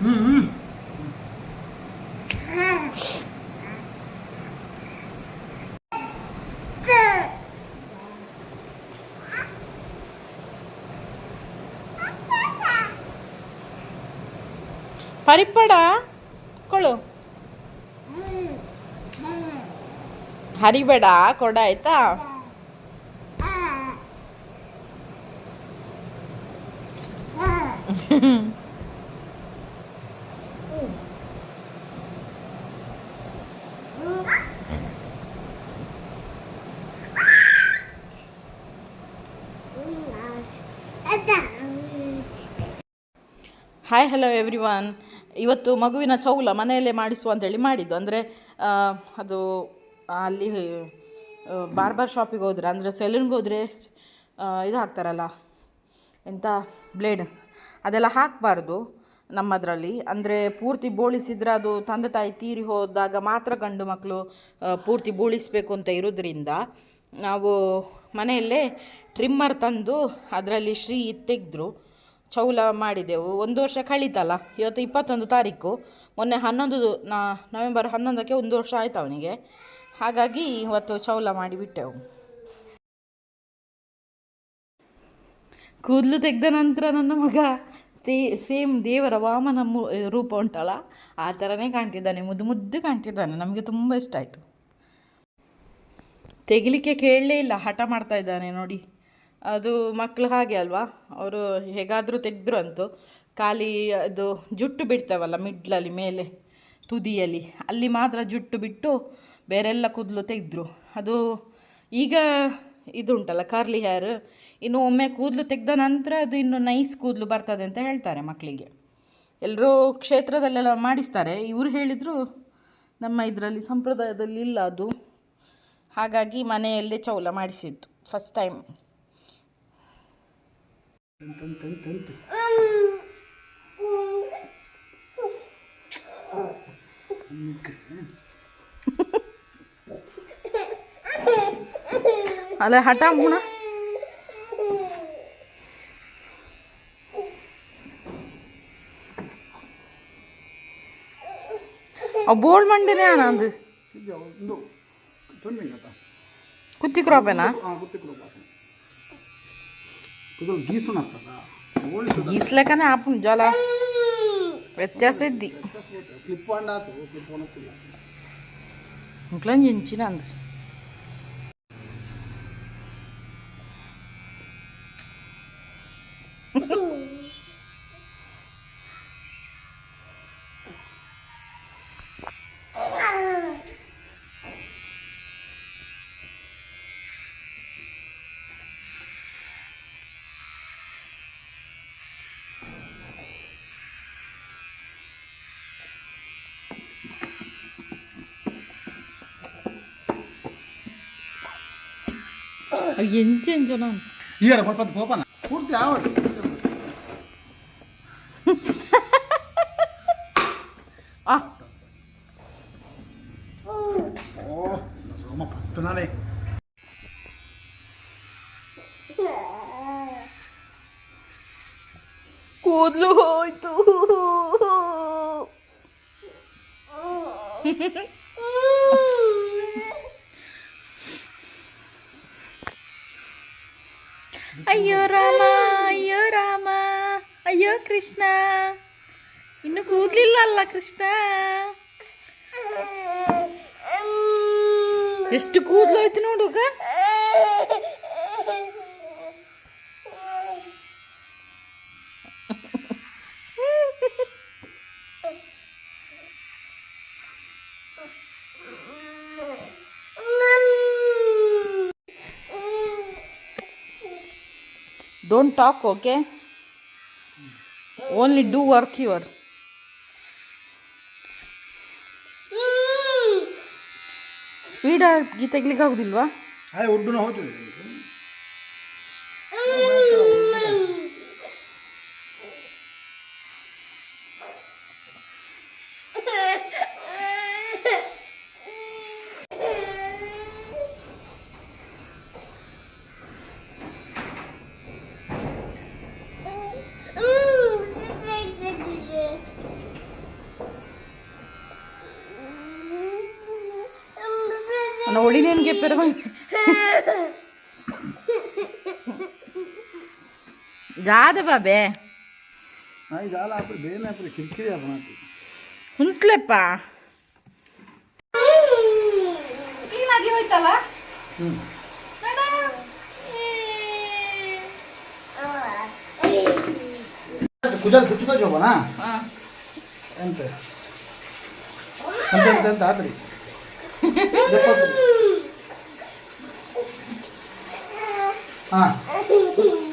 ಹ್ಮ್ ಹ್ಮ್ ಹರಿಪಡ ಕೊಳು ಹರಿಬೇಡ ಕೊಡ ಆಯ್ತಾ? ಹಾಯ್ ಹಲೋ ಎವ್ರಿ ಒನ್ ಇವತ್ತು ಮಗುವಿನ ಚೌಲ ಮನೆಯಲ್ಲೇ ಮಾಡಿಸುವ ಅಂತೇಳಿ ಮಾಡಿದ್ದು. ಅಂದರೆ ಅದು ಅಲ್ಲಿ ಬಾರ್ಬರ್ ಶಾಪಿಗೆ ಹೋದ್ರೆ, ಅಂದರೆ ಸೆಲೂನ್ಗೆ ಹೋದರೆ ಇದು ಹಾಕ್ತಾರಲ್ಲ ಎಂಥ ಬ್ಲೇಡ್ ಅದೆಲ್ಲ ಹಾಕಬಾರ್ದು ನಮ್ಮದರಲ್ಲಿ. ಅಂದರೆ ಪೂರ್ತಿ ಬೋಳಿಸಿದ್ರೆ ಅದು ತಂದೆ ತಾಯಿ ತೀರಿ ಹೋದಾಗ ಮಾತ್ರ ಗಂಡು ಮಕ್ಕಳು ಪೂರ್ತಿ ಬೋಳಿಸಬೇಕು ಅಂತ ಇರೋದ್ರಿಂದ ನಾವು ಮನೆಯಲ್ಲೇ ಟ್ರಿಮ್ಮರ್ ತಂದು ಅದರಲ್ಲಿ ಶ್ರೀ ತೆಗೆದ್ರು. ಚೌಲ ಮಾಡಿದೆವು. ಒಂದು ವರ್ಷ ಕಳೀತಲ್ಲ, ಇವತ್ತು ಇಪ್ಪತ್ತೊಂದು ತಾರೀಕು. ಮೊನ್ನೆ ಹನ್ನೊಂದು ನಾ, ನವೆಂಬರ್ ಹನ್ನೊಂದಕ್ಕೆ ಒಂದು ವರ್ಷ ಆಯ್ತು ಅವನಿಗೆ. ಹಾಗಾಗಿ ಇವತ್ತು ಚೌಲ ಮಾಡಿಬಿಟ್ಟೆವು ಕೂದಲು ತೆಗೆದ ನಂತರ ನನ್ನ ಮಗ ಸೇ ಸೇಮ್ ದೇವರ ವಾಮನ ಮು- ರೂಪ ಉಂಟಲ್ಲ, ಆ ಥರನೇ ಕಾಣ್ತಿದ್ದಾನೆ, ಮುದ್ದು ಮುದ್ದು ಕಾಣ್ತಿದ್ದಾನೆ. ನಮಗೆ ತುಂಬ ಇಷ್ಟ ಆಯಿತು. ತೆಗಿಲಿಕ್ಕೆ ಕೇಳಲೇ ಇಲ್ಲ, ಹಠ ಮಾಡ್ತಾ ಇದ್ದಾನೆ ನೋಡಿ. ಅದು ಮಕ್ಕಳು ಹಾಗೆ ಅಲ್ವಾ? ಅವರು ಹೇಗಾದರೂ ತೆಗೆದ್ರು ಅಂತು ಖಾಲಿ ಅದು ಜುಟ್ಟು ಬಿಡ್ತಾವಲ್ಲ ಮಿಡ್ಲಲ್ಲಿ ಮೇಲೆ, ತುದಿಯಲ್ಲಿ. ಅಲ್ಲಿ ಮಾತ್ರ ಜುಟ್ಟು ಬಿಟ್ಟು ಬೇರೆಲ್ಲ ಕೂದಲು ತೆಗೆದ್ರು. ಅದು ಈಗ ಇದು ಉಂಟಲ್ಲ ಕರ್ಲಿ ಹೇರ್ ಇನ್ನು ಒಮ್ಮೆ ಕೂದಲು ತೆಗೆದ ನಂತರ ಅದು ಇನ್ನು ನೈಸ್ ಕೂದಲು ಬರ್ತದೆ ಅಂತ ಹೇಳ್ತಾರೆ ಮಕ್ಕಳಿಗೆ ಎಲ್ಲರೂ ಕ್ಷೇತ್ರದಲ್ಲೆಲ್ಲ ಮಾಡಿಸ್ತಾರೆ. ಇವರು ಹೇಳಿದರು, ನಮ್ಮ ಇದರಲ್ಲಿ ಸಂಪ್ರದಾಯದಲ್ಲಿ ಇಲ್ಲ ಅದು. ಹಾಗಾಗಿ ಮನೆಯಲ್ಲೇ ಚೌಲ ಮಾಡಿಸಿದ್ದು ಫಸ್ಟ್ ಟೈಮ್ અલે હટા મુના ಬೋಳ್ ಮಂಡಿನೇ ಆನಂದ್ ಕುತ್ತಿ ಕ್ರಾಪೇನಾ ಕುತ್ತಿ ಕ್ರಾಪ್ కుదురు గీసున్నారు కదా. గీసులేకనే ఆపు జల వ్యత్యాసం ఇంట్లో చించిన అందరు. ఇంచు ఇంచు ఈయన పడిపోతే పోపన పూర్తి ఆవడు సోమ పడుతున్నానే కూతులు ಅಯ್ಯೋ ರಾಮ ಅಯ್ಯೋ ರಾಮ ಅಯ್ಯೋ ಕೃಷ್ಣ. ಇನ್ನು ಕೂದಲಿಲ್ಲ ಅಲ್ಲ ಕೃಷ್ಣ? ಎಷ್ಟು ಕೂದಲು ಹೋಯ್ತು ನೋಡುಗ don't talk okay only do work your ಸ್ಪೀಡಾಗಿ ತೆಗ್ಲಿಕ್ಕೆ ಆಗುದಿಲ್ವಾ? ನೋಡಿ ನಿನಗೆ ಪೆರವ ಜಾದ ಬಾಬೆ. ಹುಂತ್ಲೆಪ್ಪ ಕ್ಲೀನಾಗಿ ಹೋಯ್ತಲ್ಲ? ಕುಜಲ್ ಎಂತ? ಅಂತ ಅಂತ ಹಾಕ್ರಿ 嘿嘿嘿